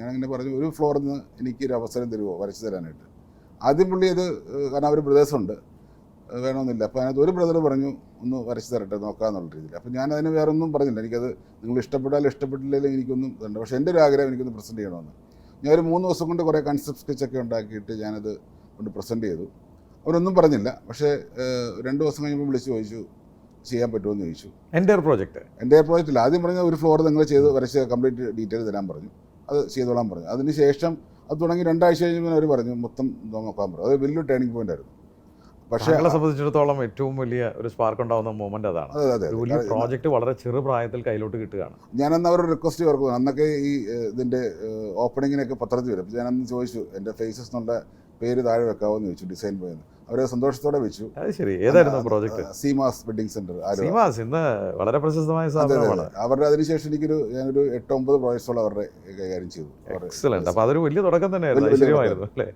ഞാനങ്ങനെ പറഞ്ഞു ഒരു ഫ്ലോറിൽ നിന്ന് എനിക്ക് ഒരു അവസരം തരുമോ വരച്ചു തരാനായിട്ട്. ആദ്യം പുള്ളി അത് കാരണം അവർ ബ്രദേഴ്സുണ്ട് ഉണ്ട് വേണമെന്നില്ല. അപ്പോൾ അതിനകത്ത് ഒരു ബ്രദർ പറഞ്ഞു ഒന്ന് വരച്ചു തരട്ടെ നോക്കാമെന്നുള്ള രീതിയിൽ. അപ്പോൾ ഞാൻ അതിന് വേറെ ഒന്നും പറഞ്ഞില്ല. എനിക്കത് നിങ്ങൾ ഇഷ്ടപ്പെട്ടാലും ഇഷ്ടപ്പെട്ടില്ലെങ്കിലും എനിക്കൊന്നും വേണ്ട. പക്ഷേ എന്റെ ഒരു ആഗ്രഹം എനിക്കൊന്ന് പ്രസന്റ് ചെയ്യണമെന്ന്. ഞാൻ ഒരു മൂന്ന് ദിവസം കൊണ്ട് കുറേ കൺസെപ്റ്റ് സ്കെച്ചൊക്കെ ഉണ്ടാക്കിയിട്ട് ഞാനത് കൊണ്ട് പ്രസന്റ് ചെയ്തു. അവരൊന്നും പറഞ്ഞില്ല. പക്ഷേ രണ്ട് ദിവസം കഴിഞ്ഞപ്പോൾ വിളിച്ച് ചോദിച്ചു ചെയ്യാൻ പറ്റുമെന്ന് ചോദിച്ചു. എന്റെ പ്രോജക്റ്റ് എന്റെ പ്രോജക്റ്റിൽ ആദ്യം പറഞ്ഞ ഒരു ഫ്ലോർ നിങ്ങൾ ചെയ്ത് വരച്ച് കംപ്ലീറ്റ് ഡീറ്റെയിൽ തരാൻ പറഞ്ഞു. അത് ചെയ്തോളാൻ പറഞ്ഞു. അതിനുശേഷം അത് തുടങ്ങി രണ്ടാഴ്ച കഴിഞ്ഞപ്പോൾ അവർ പറഞ്ഞു മൊത്തം നോക്കാൻ പറഞ്ഞു അത് വലിയൊരു ടേണിംഗ് പോയിന്റ് ആയിരുന്നു. പക്ഷേ താങ്കളെ സംബന്ധിച്ചിടത്തോളം ഏറ്റവും വലിയ ഒരു സ്പാർക്ക് ഉണ്ടാവുന്ന മൂമെന്റ് അതാണ്. അതെ അതെ വലിയ പ്രോജക്റ്റ് വളരെ ചെറുപ്രായത്തിൽ കയ്യിലോട്ട് കിട്ടുകയാണ്. ഞാനന്ന് അവരോട് റിക്വസ്റ്റ് ഓർക്കുന്നു അന്നൊക്കെ ഈ ഇതിന്റെ ഇതിന്റെ ഓപ്പണിങ്ങിനൊക്കെ പത്രത്തിൽ വരും. ഞാനന്ന് ചോദിച്ചു എന്റെ ഫേസസ് എന്നുള്ള പേര് താഴെ വെക്കാവോ എന്ന് ചോദിച്ചു ഡിസൈൻ പോയെന്ന് അവർ സന്തോഷത്തോടെ വെച്ചു. അത് ശരി. ഏതായിരുന്നു project? Seemas wedding centre Seemas ഇന്ന് വളരെ പ്രശസ്തമായ സ്ഥാപനമാണ്. അവരുടെ അതിനുശേഷം എനിക്കൊരു ഞാനൊരു എട്ട് ഒമ്പത് പ്രോജക്ട്സോളം അവരുടെ കൈകാര്യം ചെയ്തു. എക്സലന്റ് അപ്പൊ അതൊരു വലിയ തുടക്കം തന്നെയായിരുന്നു. വലിയ അല്ലേ?